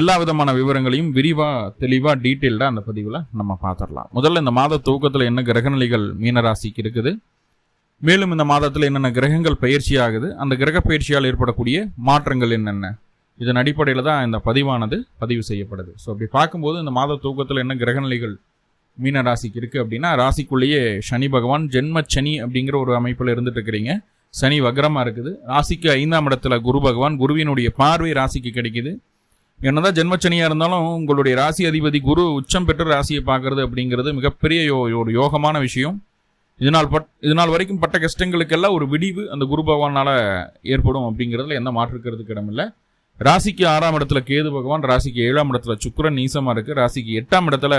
எல்லா விதமான விவரங்களையும் விரிவாக தெளிவாக டீட்டெயில்டாக அந்த பதிவில் நம்ம பார்த்துடலாம் முதல்ல இந்த மாத துவக்கத்தில் என்ன கிரகநிலைகள் மீனராசிக்கு இருக்குது? மேலும் இந்த மாதத்தில் என்னென்ன கிரகங்கள் பயிற்சி ஆகுது? அந்த கிரக பயிற்சியால் ஏற்படக்கூடிய மாற்றங்கள் என்னென்ன? இதன் அடிப்படையில் தான் இந்த பதிவானது பதிவு செய்யப்படுது. ஸோ அப்படி பார்க்கும்போது இந்த மாத தூக்கத்தில் என்ன கிரகநிலைகள் மீன ராசிக்கு இருக்குது அப்படின்னா ராசிக்குள்ளேயே சனி பகவான் ஜென்ம சனி அப்படிங்கிற ஒரு அமைப்பில் இருந்துட்டு இருக்கிறீங்க. சனி வக்ரமாக இருக்குது. ராசிக்கு ஐந்தாம் இடத்துல குரு பகவான் குருவினுடைய பார்வை ராசிக்கு கிடைக்குது. என்னதான் ஜென்மச்சனியாக இருந்தாலும் உங்களுடைய ராசி அதிபதி குரு உச்சம் பெற்று ராசியை பார்க்கறது அப்படிங்கிறது மிகப்பெரிய யோ ஒரு யோகமான விஷயம். இதனால் பட் இதனால் வரைக்கும் பட்ட கஷ்டங்களுக்கெல்லாம் ஒரு விடிவு அந்த குரு பகவானால் ஏற்படும் அப்படிங்கிறதுல எந்த மாற்றுக்கிறதுக்கு இடமில்லை ராசிக்கு ஆறாம் இடத்துல கேது பகவான் ராசிக்கு ஏழாம் இடத்துல சுக்கரன் நீசமாக இருக்குது ராசிக்கு எட்டாம் இடத்துல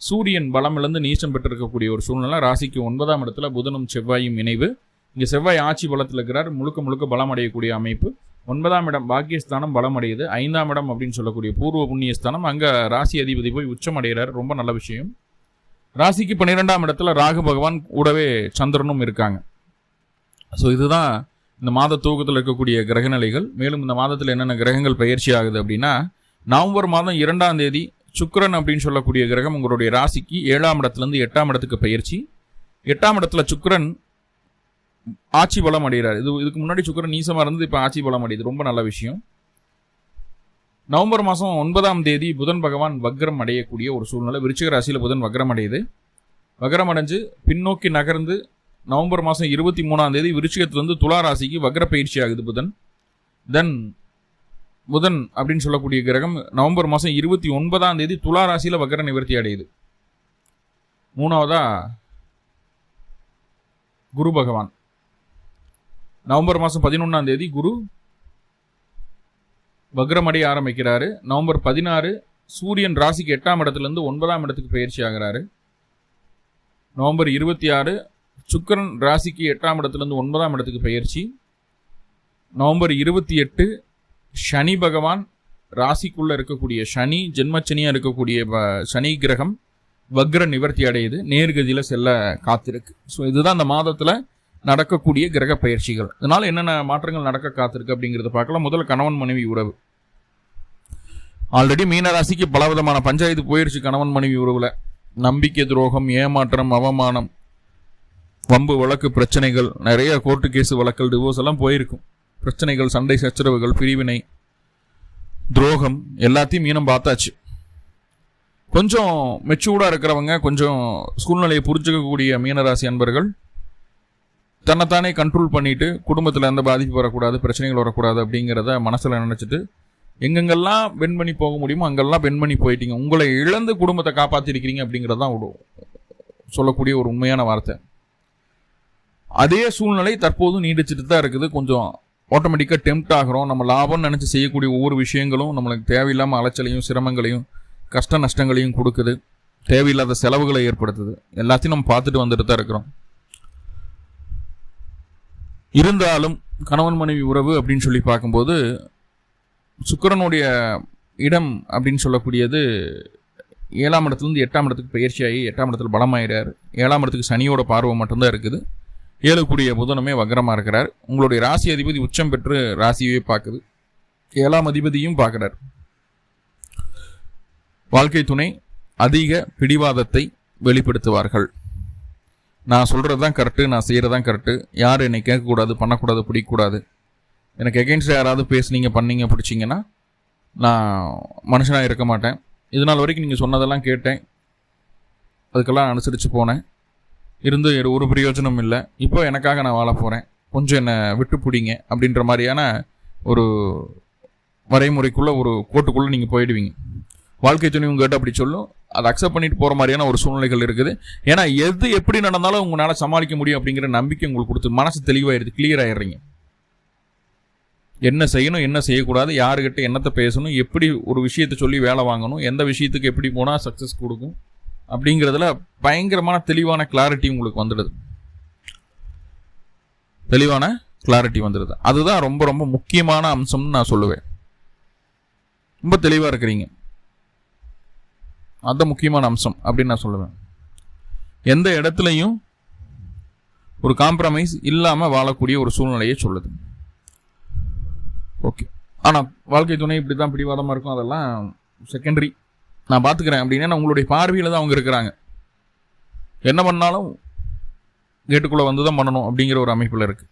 சூரியன் பலம் இழந்து நீச்சம் பெற்றிருக்கக்கூடிய ஒரு சூழ்நிலை. ராசிக்கு ஒன்பதாம் இடத்துல புதனும் செவ்வாயும் இணைவு. இங்கே செவ்வாய் ஆட்சி பலத்தில் இருக்கிறார். முழுக்க முழுக்க பலம் அடையக்கூடிய அமைப்பு. ஒன்பதாம் இடம் பாக்கியஸ்தானம் பலம் அடையுது ஐந்தாம் இடம் அப்படின்னு சொல்லக்கூடிய பூர்வ புண்ணியஸ்தானம். அங்கே ராசி அதிபதி போய் உச்சமடைகிறார். ரொம்ப நல்ல விஷயம். ராசிக்கு பன்னிரெண்டாம் இடத்துல ராகு பகவான் கூடவே சந்திரனும் இருக்காங்க. ஸோ இதுதான் இந்த மாத தூக்கத்தில் இருக்கக்கூடிய கிரகநிலைகள். மேலும் இந்த மாதத்தில் என்னென்ன கிரகங்கள் பயிற்சி ஆகுது அப்படின்னா நவம்பர் மாதம் இரண்டாம் தேதி சுக்கரன் அப்படின்னு சொல்லக்கூடிய கிரகம் உங்களுடைய ராசிக்கு ஏழாம் இடத்துலேருந்து எட்டாம் இடத்துக்கு பயிற்சி. எட்டாம் இடத்துல சுக்கரன் ஆட்சி பலம் அடைகிறார். இது இதுக்கு முன்னாடி சுக்கரன் நீசமாக இருந்தது இப்போ ஆட்சி பலம் அடையுது. ரொம்ப நல்ல விஷயம். நவம்பர் மாதம் ஒன்பதாம் தேதி புதன் பகவான் வக்ரம் அடையக்கூடிய ஒரு சூழ்நிலை. விருச்சிக ராசியில் புதன் வக்ரம் அடையுது. வக்ரம் அடைஞ்சு பின்னோக்கி நகர்ந்து நவம்பர் மாதம் இருபத்தி மூணாம் தேதி விருச்சிகத்துலேருந்து துலா ராசிக்கு வக்ர பயிற்சி ஆகுது புதன். தென் புதன் அப்படின்னு சொல்லக்கூடிய கிரகம் நவம்பர் மாதம் இருபத்தி ஒன்பதாம் தேதி துலா ராசியில் வக்ர நிவர்த்தி அடையுது. மூணாவதா குரு பகவான். நவம்பர் மாதம் பதினொன்றாம் தேதி குரு வக்ரமடைய ஆரம்பிக்கிறாரு. நவம்பர் பதினாறு சூரியன் ராசிக்கு எட்டாம் இடத்துலேருந்து ஒன்பதாம் இடத்துக்கு பயிற்சி ஆகிறாரு. நவம்பர் இருபத்தி ஆறு சுக்கரன் ராசிக்கு எட்டாம் இடத்துலேருந்து ஒன்பதாம் இடத்துக்கு பயிற்சி. நவம்பர் இருபத்தி எட்டு சனி பகவான் ராசிக்குள்ளே இருக்கக்கூடிய சனி ஜென்மச்சனியாக இருக்கக்கூடிய சனி கிரகம் வக்ர நிவர்த்தி அடையுது. நேர்கதியில் செல்ல காத்திருக்கு. ஸோ இதுதான் அந்த மாதத்தில் நடக்கக்கூடிய கிரக பயிற்சிகள். இதனால் என்னென்ன மாற்றங்கள் நடக்க காத்திருக்கு அப்படிங்கிறத பார்க்கலாம். முதல்ல கணவன் மனைவி உறவு. ஆல்ரெடி மீனராசிக்கு பலவிதமான பஞ்சாயத்து போயிடுச்சு கணவன் மனைவி உறவில். நம்பிக்கை துரோகம் ஏமாற்றம் அவமானம் வம்பு வழக்கு பிரச்சனைகள் நிறைய கோர்ட்டு கேஸ் வழக்கல் டிவோர்ஸ் எல்லாம் போயிருக்கும். பிரச்சனைகள் சண்டை சச்சரவுகள் பிரிவினை துரோகம் எல்லாத்தையும் மீனம் பார்த்தாச்சு. கொஞ்சம் மெச்சூர்டாக இருக்கிறவங்க கொஞ்சம் சூழ்நிலையை புரிஞ்சுக்கக்கூடிய மீனராசி அன்பர்கள் தன்னைத்தானே கண்ட்ரோல் பண்ணிட்டு குடும்பத்தில் எந்த பாதிப்பு வரக்கூடாது பிரச்சனைகள் வரக்கூடாது அப்படிங்கிறத மனசில் நினச்சிட்டு எங்கெங்கெல்லாம் பெண் பண்ணி போக முடியுமோ அங்கெல்லாம் பெண் பண்ணி போயிட்டீங்க. உங்களை இழந்து குடும்பத்தை காப்பாற்றிருக்கிறீங்க அப்படிங்கிறது தான் ஒரு சொல்லக்கூடிய ஒரு உண்மையான வார்த்தை. அதே சூழ்நிலை தற்போதும் நீடிச்சிட்டு தான் இருக்குது. கொஞ்சம் ஆட்டோமேட்டிக்காக டெம்ட் ஆகிறோம். நம்ம லாபம்னு நினச்சி செய்யக்கூடிய ஒவ்வொரு விஷயங்களும் நம்மளுக்கு தேவையில்லாமல் அலைச்சலையும் சிரமங்களையும் கஷ்ட நஷ்டங்களையும் கொடுக்குது. தேவையில்லாத செலவுகளை ஏற்படுத்துது. எல்லாத்தையும் நம்ம பார்த்துட்டு வந்துட்டு தான் இருக்கிறோம். இருந்தாலும் கணவன் மனைவி உறவு அப்படின்னு சொல்லி பார்க்கும்போது சுக்கரனுடைய இடம் அப்படின்னு சொல்லக்கூடியது ஏழாம் இடத்துலேருந்து எட்டாம் இடத்துக்கு பயிற்சியாகி எட்டாம் இடத்துல பலமாயிறார். ஏழாம் இடத்துக்கு சனியோட பார்வை மட்டும்தான் இருக்குது. ஏழுக்குரிய புதனமே வக்ரமாக இருக்கிறார். உங்களுடைய ராசி அதிபதி உச்சம் பெற்று ராசியவே பார்க்குது. ஏழாம் அதிபதியும் பார்க்குறார். வாழ்க்கை துணை அதிக பிடிவாதத்தை வெளிப்படுத்துவார்கள். நான் சொல்கிறது தான் கரெக்டு நான் செய்கிறது தான் கரெக்டு யார் என்னை கேட்கக்கூடாது பண்ணக்கூடாது பிடிக்கக்கூடாது? எனக்கு எகென்ஸ்ட் யாராவது பேசுனீங்க பண்ணீங்க பிடிச்சிங்கன்னா நான் மனுஷனாக இருக்க மாட்டேன். இது நாள் வரைக்கும் நீங்கள் சொன்னதெல்லாம் கேட்டேன். அதுக்கெல்லாம் அனுசரித்து போனேன். இருந்து ஒரு பிரயோஜனம் இல்லை. இப்போ எனக்காக நான் வாழ போகிறேன் கொஞ்சம் என்னை விட்டு பிடிங்க அப்படின்ற மாதிரியான ஒரு வரைமுறைக்குள்ளே ஒரு கோட்டுக்குள்ளே நீங்கள் போயிடுவீங்க. வாழ்க்கை துணி உங்கள்கிட்ட அப்படி சொல்லும். அதை அக்செப்ட் பண்ணிட்டு போகிற மாதிரியான ஒரு சூழ்நிலைகள் இருக்குது. ஏன்னா எது எப்படி நடந்தாலும் உங்களால் சமாளிக்க முடியும் அப்படிங்கிற நம்பிக்கை உங்களுக்கு கொடுத்து மனசு தெளிவாயிருது கிளியர் ஆயிடுறீங்க. என்ன செய்யணும் என்ன செய்யக்கூடாது யாருக்கிட்ட என்னத்தை பேசணும் எப்படி ஒரு விஷயத்தை சொல்லி வேலை வாங்கணும் எந்த விஷயத்துக்கு எப்படி போனால் சக்ஸஸ் கொடுக்கும் அப்படிங்கிறதுல பயங்கரமான தெளிவான கிளாரிட்டி உங்களுக்கு வந்துடுது. தெளிவான கிளாரிட்டி வந்துடுது. அதுதான் ரொம்ப ரொம்ப முக்கியமான அம்சம்னு நான் சொல்லுவேன். ரொம்ப தெளிவாக இருக்கிறீங்க. அதுதான் முக்கியமான அம்சம் அப்படின்னு நான் சொல்லுவேன். எந்த இடத்துலையும் ஒரு காம்ப்ரமைஸ் இல்லாமல் வாழக்கூடிய ஒரு சூழ்நிலையை சொல்லுது. ஓகே ஆனால் வாழ்க்கை துணை இப்படி தான் பிடிவாதமாக இருக்கும் அதெல்லாம் செகண்டரி நான் பார்த்துக்கிறேன் அப்படின்னா உங்களுடைய பார்வையில் தான் அவங்க இருக்கிறாங்க. என்ன பண்ணாலும் கேட்டுக்குள்ளே வந்து தான் பண்ணணும் அப்படிங்கிற ஒரு அமைப்பில் இருக்குது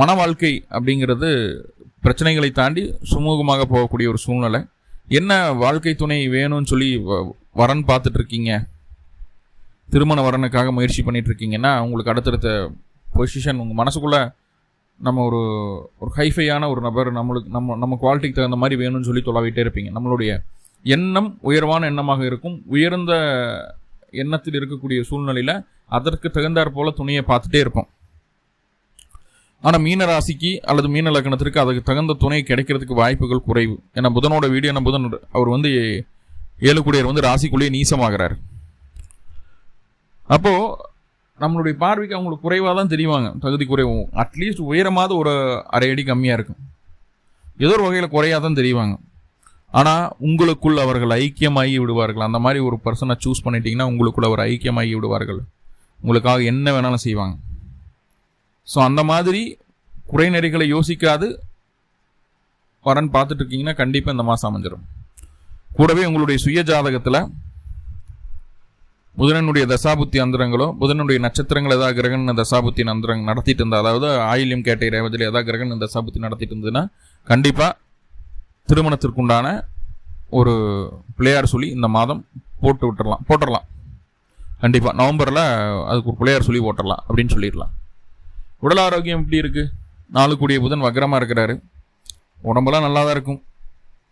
மன வாழ்க்கை அப்படிங்கிறது பிரச்சனைகளை தாண்டி சுமூகமாக போகக்கூடிய ஒரு சூழ்நிலை. என்ன வாழ்க்கை துணை வேணும்னு சொல்லி வரன் பார்த்துட்டு இருக்கீங்க திருமண வரனுக்காக முயற்சி பண்ணிட்டு இருக்கீங்கன்னா உங்களுக்கு அடுத்தடுத்த பொசிஷன் உங்கள் மனசுக்குள்ளே நம்ம ஒரு ஒரு ஹைஃபையான ஒரு நபர் நம்மளுக்கு நம்ம நம்ம குவாலிட்டிக்கு தகுந்த மாதிரி வேணும்னு சொல்லி தொலாவிட்டே இருப்பீங்க. நம்மளுடைய எண்ணம் உயர்வான எண்ணமாக இருக்கும். உயர்ந்த எண்ணத்தில் இருக்கக்கூடிய சூழ்நிலையில் அதற்கு தகுந்தாற் போல துணியை பார்த்துட்டே இருப்போம். ஆனால் மீன ராசிக்கு அல்லது மீன லக்னத்திற்கு அதுக்கு தகுந்த துணை கிடைக்கிறதுக்கு வாய்ப்புகள் குறைவு. ஏன்னா புதனோட வீடியோ என்ன புதன் அவர் வந்து ஏழுக்குடியர் வந்து ராசிக்குள்ளேயே நீசமாகிறார். அப்போது நம்மளுடைய பார்வைக்கு அவங்களுக்கு குறைவாக தான் தெரிவாங்க. தகுதி குறைவும் அட்லீஸ்ட் உயரமாவது ஒரு அரை அடி கம்மியாக இருக்கும். ஏதோ ஒரு வகையில் குறையாக தான் தெரிவாங்க. ஆனால் உங்களுக்குள் அவர்கள் ஐக்கியமாகி விடுவார்கள். அந்த மாதிரி ஒரு பர்சனை சூஸ் பண்ணிட்டீங்கன்னா உங்களுக்குள் அவர் ஐக்கியமாகி விடுவார்கள். உங்களுக்காக என்ன வேணாலும் செய்வாங்க. ஸோ அந்த மாதிரி குறைநெறிகளை யோசிக்காது. வரன் பார்த்துட்டு இருக்கீங்கன்னா கண்டிப்பாக இந்த மாதம் அமைஞ்சிடும் கூடவே உங்களுடைய சுய ஜாதகத்தில் புதனனுடைய தசாபுத்தி அந்தரங்களோ புதனுடைய நட்சத்திரங்கள் ஏதாவது கிரகண தசாபுத்தி அந்தரங்க நடத்திட்டு இருந்தா அதாவது ஆயிலியம் கேட்டை ரேவதில் ஏதாவது கிரகண தசாபுத்தி நடத்திட்டு இருந்ததுன்னா கண்டிப்பாக திருமணத்திற்குண்டான ஒரு பிள்ளையார் சொல்லி இந்த மாதம் போட்டு விட்டுடலாம் போட்டுடலாம் கண்டிப்பாக நவம்பரில் அதுக்கு ஒரு பிள்ளையார் சொல்லி போட்டுடலாம் அப்படின்னு சொல்லிடலாம். உடல் ஆரோக்கியம் எப்படி இருக்குது நாலு கூடிய புதன் வக்கரமாக இருக்கிறாரு. உடம்பெல்லாம் நல்லா தான் இருக்கும்.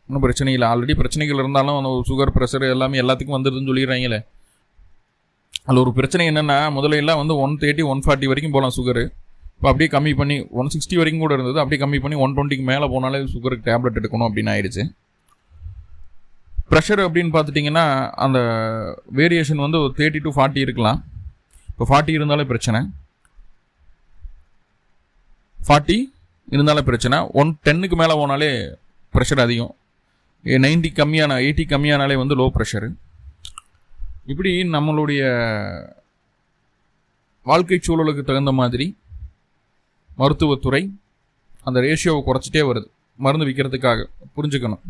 ஒன்றும் பிரச்சனை இல்லை. ஆல்ரெடி பிரச்சனைகள் இருந்தாலும் அந்த சுகர் ப்ரெஷர் எல்லாமே எல்லாத்துக்கும் வந்துடுதுன்னு சொல்லிடுறாங்களே. அதில் ஒரு பிரச்சனை என்னென்னா முதலையெல்லாம் வந்து ஒன் தேர்ட்டி ஒன் ஃபார்ட்டி வரைக்கும் போகலாம் சுகரு இப்போ அப்படியே கம்மி பண்ணி ஒன் சிக்ஸ்டி வரைக்கும் கூட இருந்தது. அப்படியே கம்மி பண்ணி ஒன் டுவெண்ட்டிக்கு மேலே போனாலே சுகருக்கு டேப்லெட் எடுக்கணும் அப்படின்னு ஆயிடுச்சு. ப்ரெஷர் அப்படின்னு பார்த்துட்டிங்கன்னா அந்த வேரியேஷன் வந்து ஒரு தேர்ட்டி டு ஃபார்ட்டி இருக்கலாம். இப்போ ஃபார்ட்டி இருந்தாலே பிரச்சனை. ஃபார்ட்டி இருந்தாலும் பிரச்சனை. ஒன் டென்னுக்கு மேலே போனாலே ப்ரெஷர் அதிகம். நைன்ட்டி கம்மியான எயிட்டி கம்மியானாலே வந்து லோ ப்ரெஷரு இப்படி நம்மளுடைய வாழ்க்கை சூழலுக்கு தகுந்த மாதிரி மருத்துவத்துறை அந்த ரேஷியோவை குறைச்சிட்டே வருது. மருந்து விற்கிறதுக்காக புரிஞ்சுக்கணும்.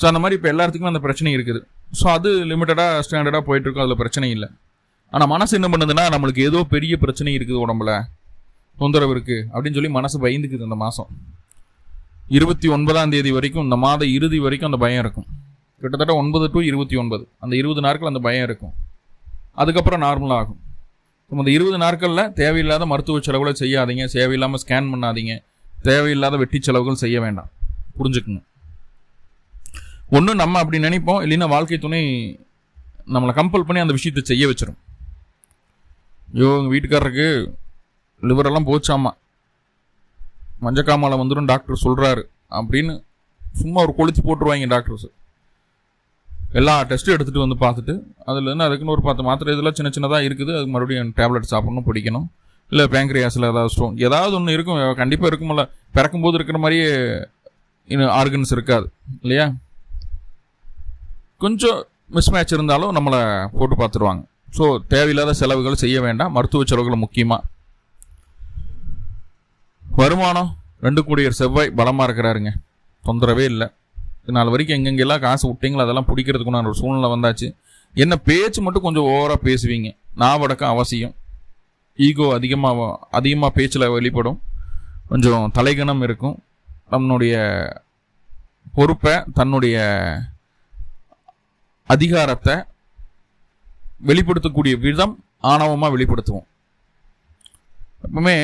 ஸோ அந்த மாதிரி இப்போ எல்லாத்துக்குமே அந்த பிரச்சனை இருக்குது. ஸோ அது லிமிட்டடாக ஸ்டாண்டர்டாக போயிட்டுருக்கோம் அதில் பிரச்சனை இல்லை. ஆனால் மனசு என்ன பண்ணுதுன்னா நம்மளுக்கு ஏதோ பெரிய பிரச்சனை இருக்குது உடம்புல. தொந்தரவு இருக்குது அப்படின்னு சொல்லி மனசு பயந்துக்குது இந்த மாதம் இருபத்தி ஒன்பதாம் தேதி வரைக்கும் இந்த மாத இறுதி வரைக்கும் அந்த பயம் இருக்கும். கிட்டத்தட்ட ஒன்பது டு இருபத்தி ஒன்பது. அந்த இருபது நாட்கள் அந்த பயம் இருக்கும். அதுக்கப்புறம் நார்மலாக ஆகும். அந்த இருபது நாட்களில் தேவையில்லாத மருத்துவ செலவுகளை செய்யாதீங்க தேவையில்லாமல் ஸ்கேன் பண்ணாதீங்க தேவையில்லாத வெட்டி செலவுகள் செய்ய வேண்டாம். புரிஞ்சுக்குங்க. ஒன்று நம்ம அப்படி நினைப்போம் இல்லைன்னா வாழ்க்கை துணை நம்மளை கம்பல் பண்ணி அந்த விஷயத்தை செய்ய வச்சிடும் ஐயோ எங்கள் வீட்டுக்காரருக்கு லிவரெல்லாம் போச்சாமா? மஞ்சக்காமலை வந்துடும் டாக்டர் சொல்கிறாரு அப்படின்னு சும்மா ஒரு கொளுத்தி போட்டுருவாங்க டாக்டர்ஸ் எல்லா டெஸ்ட்டும் எடுத்துகிட்டு வந்து பார்த்துட்டு அதுலேருந்து அதுக்குன்னு ஒரு பத்து மாத்திரை இதெல்லாம் சின்ன சின்னதாக இருக்குது அது மறுபடியும் டேப்லெட் சாப்பிடணும் பிடிக்கணும். இல்லை பேங்க்ரியாஸில் ஏதாவது ஸ்டோன் ஏதாவது ஒன்று இருக்கும் கண்டிப்பாக இருக்குமில்ல பிறக்கும்போது இருக்கிற மாதிரியே இன்னும் ஆர்கன்ஸ் இருக்காது இல்லையா? கொஞ்சம் மிஸ்மேட்ச் இருந்தாலும் நம்மளை போட்டு பார்த்துருவாங்க. ஸோ தேவையில்லாத செலவுகள் செய்ய வேண்டாம் மருத்துவ செலவுகள் முக்கியமாக வருமானம்? ரெண்டு கூடிய செவ்வாய் பலமாக இருக்கிறாருங்க. தொந்தரவே இல்லை. நாலு வரைக்கும் எங்கெங்கெல்லாம் காசு விட்டீங்களோ அதெல்லாம் பிடிக்கிறதுக்குன்னு ஒரு சூழ்நிலை வந்தாச்சு. என்ன பேச்சு மட்டும் கொஞ்சம் ஓவராக பேசுவீங்க. நாவடக்கம் அவசியம். ஈகோ அதிகமாக அதிகமாக பேச்சில் வெளிப்படும். கொஞ்சம் தலைகணம் இருக்கும். நம்மளுடைய பொறுப்பை தன்னுடைய அதிகாரத்தை வெளிப்படுத்தக்கூடிய விதம் ஆணவமாக வெளிப்படுத்துவோம். எப்பவுமே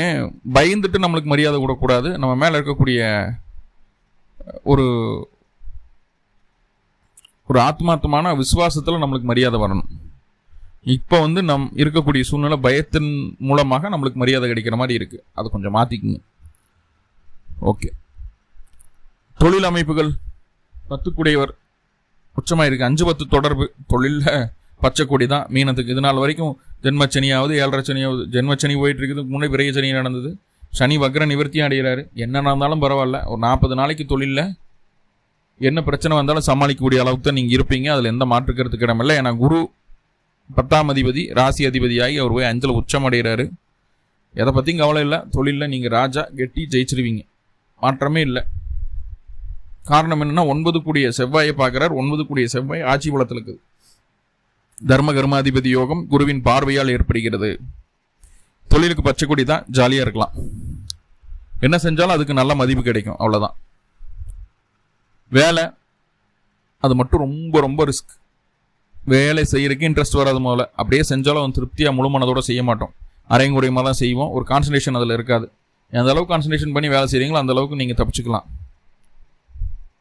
பயந்துட்டு நம்மளுக்கு மரியாதை கூடக்கூடாது நம்ம மேலே இருக்கக்கூடிய ஒரு ஒரு ஆத்மார்த்தமான விசுவாசத்தில் நம்மளுக்கு மரியாதை வரணும். இப்போ வந்து நம் இருக்கக்கூடிய சூழ்நிலை பயத்தின் மூலமாக நம்மளுக்கு மரியாதை கிடைக்கிற மாதிரி இருக்குது அதை கொஞ்சம் மாற்றிக்குங்க ஓகே. தொழில் அமைப்புகள் பத்துக்குடையவர். உச்சமாக இருக்குது அஞ்சு பத்து தொடர்பு. தொழிலில் பச்சைக்கொடி தான் மீனத்துக்கு. இது நாள் வரைக்கும் ஜென்மச்சனியாவது ஏழரை சனியாவது ஜென்மச்சனி போயிட்டு இருக்குது முன்னே விரைய சனி நடந்தது. சனி வக்ர நிவர்த்தியும் அடைகிறாரு. என்ன நடந்தாலும் பரவாயில்ல. ஒரு நாற்பது நாளைக்கு தொழிலில். என்ன பிரச்சனை வந்தாலும் சமாளிக்கக்கூடிய அளவுக்கு தான் நீங்கள் இருப்பீங்க. அதில் எந்த மாற்றுக்கிறதுக்கு இடமில்லை ஏன்னா குரு பத்தாம் அதிபதி ராசி அதிபதியாகி அவர் போய் அஞ்சல் உச்சம் அடைகிறாரு எதை பற்றியும் கவலை இல்லை. தொழிலில் நீங்கள் ராஜா கெட்டி ஜெயிச்சிருவீங்க. மாற்றமே இல்லை. காரணம் என்னென்னா ஒன்பது கூடிய செவ்வாயை பார்க்குறார். ஒன்பது கூடிய செவ்வாய் ஆட்சி பலத்தில் இருக்குது தர்ம கர்மாதிபதி யோகம் குருவின் பார்வையால் ஏற்படுகிறது. தொழிலுக்கு பச்சை கொடி தான் ஜாலியாக இருக்கலாம். என்ன செஞ்சாலும் அதுக்கு நல்ல மதிப்பு கிடைக்கும் அவ்வளோதான் வேலை அது மட்டும் ரொம்ப ரொம்ப ரிஸ்க் வேலை செய்யறதுக்கு இன்ட்ரெஸ்ட் வராது முதல்ல. அப்படியே செஞ்சாலும் அவன் திருப்தியாக முழு மனதோட செய்ய மாட்டோம். அரைங்குறையமாக தான் செய்வோம். ஒரு கான்சன்ட்ரேஷன் அதில் இருக்காது. எந்த அளவுக்கு கான்சன்ட்ரேஷன் பண்ணி வேலை செய்கிறீங்களோ அந்த அளவுக்கு நீங்கள் தப்பிச்சுக்கலாம்.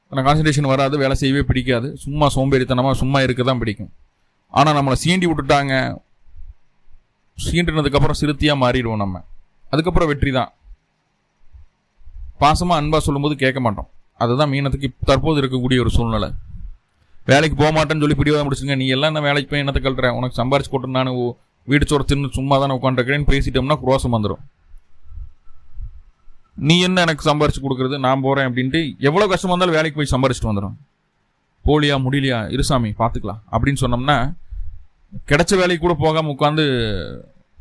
ஆனால் கான்சன்ட்ரேஷன் வராது வேலை செய்யவே பிடிக்காது. சும்மா சோம்பேறித்தனமாக சும்மா இருக்க தான் பிடிக்கும். ஆனால் நம்மளை சீண்டி விட்டுட்டாங்க. சீண்டினதுக்கப்புறம் சிறுத்தியாக மாறிடுவோம் நம்ம. அதுக்கப்புறம் வெற்றி தான். பாசமாக அன்பாக சொல்லும்போது கேட்க மாட்டோம். அதுதான் மீனத்துக்கு தற்போது இருக்கக்கூடிய ஒரு சூழ்நிலை. வேலைக்கு போக மாட்டேன்னு சொல்லி பிடிவாத முடிச்சுங்க நீ எல்லாம் என்ன வேலைக்கு போய் என்னத்தை கழுற உனக்கு சம்பாரிச்சு கொட்டு நான் வீடு சோறு தின்னு சும்மா தானே உட்காந்துருக்கிறேன்னு பேசிட்டோம்னா குரோசம் வந்துடும் நீ என்ன எனக்கு சம்பாரிச்சு கொடுக்குறது? நான் போகிறேன் அப்படின்ட்டு எவ்வளோ கஷ்டமாக இருந்தாலும் வேலைக்கு போய் சம்பாரிச்சிட்டு வந்துடும் போலியா முடியலையா இருசாமி பார்த்துக்கலாம் அப்படின்னு சொன்னோம்னா கிடைச்ச வேலைக்கு கூட போகாமல் உட்காந்து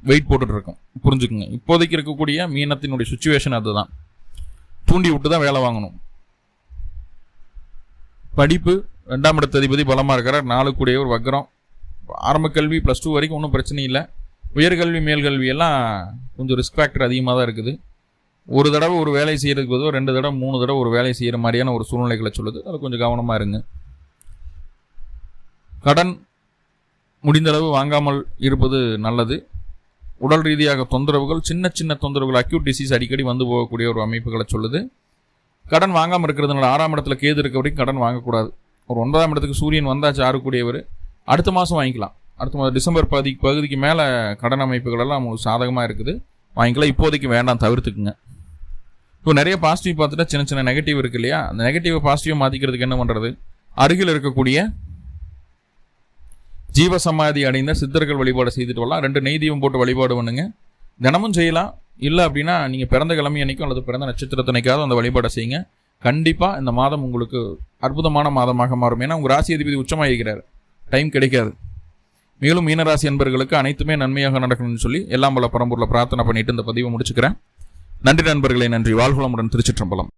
வெயிட் போட்டுட்டு இருக்கோம் புரிஞ்சுக்குங்க. இப்போதைக்கு இருக்கக்கூடிய மீனத்தினுடைய சுச்சுவேஷன் அதுதான். தூண்டி விட்டு தான் வேலை வாங்கணும். படிப்பு ரெண்டாம் இடத்த அதிபதி பலமாக இருக்கிறார். நாளுக்குடைய ஒரு வக்கரம் ஆரம்ப கல்வி ப்ளஸ் டூ வரைக்கும் ஒன்றும் பிரச்சனை இல்லை. உயர்கல்வி மேல்கல்வி எல்லாம் கொஞ்சம் ரிஸ்க் ஃபேக்டர் அதிகமாக தான் இருக்குது. ஒரு தடவை ஒரு வேலை செய்கிறதுக்கு பதிலாக ரெண்டு தடவை மூணு தடவை ஒரு வேலை செய்கிற மாதிரியான ஒரு சூழ்நிலைகளை சொல்லுது. அது கொஞ்சம் கவனமாக இருங்க. கடன் முடிந்தளவு வாங்காமல் இருப்பது நல்லது. உடல் ரீதியாக தொந்தரவுகள் சின்ன சின்ன தொந்தரவுகள் அக்யூட் டிசீஸ் அடிக்கடி வந்து போகக்கூடிய ஒரு அமைப்புகளை சொல்லுது. கடன் வாங்காமல் இருக்கிறதுனால ஆறாம் இடத்துல கேது இருக்க வரைக்கும் கடன் வாங்கக்கூடாது. ஒரு ஒன்பதாம் இடத்துக்கு சூரியன் வந்தாச்சு ஆறக்கூடியவர் அடுத்த மாதம் வாங்கிக்கலாம். அடுத்த மாதம் டிசம்பர் பகுதி பகுதிக்கு மேலே கடன் அமைப்புகள் எல்லாம் சாதகமாக இருக்குது. வாங்கிக்கலாம். இப்போதைக்கு வேண்டாம் தவிர்த்துக்குங்க. இப்போ நிறைய பாசிட்டிவ் பார்த்துட்டா சின்ன சின்ன நெகட்டிவ் இருக்கு இல்லையா? அந்த நெகட்டிவ் பாசிட்டிவாக மாற்றிக்கிறதுக்கு என்ன பண்ணுறது அருகில் இருக்கக்கூடிய ஜீவசமாதி அடைந்த சித்தர்கள் வழிபாடு செய்துட்டு வரலாம். ரெண்டு நெய் தீபம் போட்டு வழிபாடு பண்ணுங்க. தினமும் செய்யலாம். இல்லை அப்படின்னா நீங்கள் பிறந்த கிழமை அன்னைக்கும் அல்லது பிறந்த நட்சத்திரத்தனைக்காவது அந்த வழிபாடை செய்யுங்க. கண்டிப்பாக இந்த மாதம் உங்களுக்கு அற்புதமான மாதமாக மாறும். ஏன்னா உங்கள் ராசி அதிபதி உச்சமாக இருக்கிறார் டைம் கிடைக்காது. மேலும் மீனராசி என்பர்களுக்கு அனைத்துமே நன்மையாக நடக்கணும்னு சொல்லி எல்லாம் பல பரம்பூரில் பிரார்த்தனை பண்ணிட்டு இந்த பதிவை முடிச்சுக்கிறேன். நன்றி நண்பர்களே நன்றி. வாழ்குளமுடன் திருச்சிற்றம்பலம்.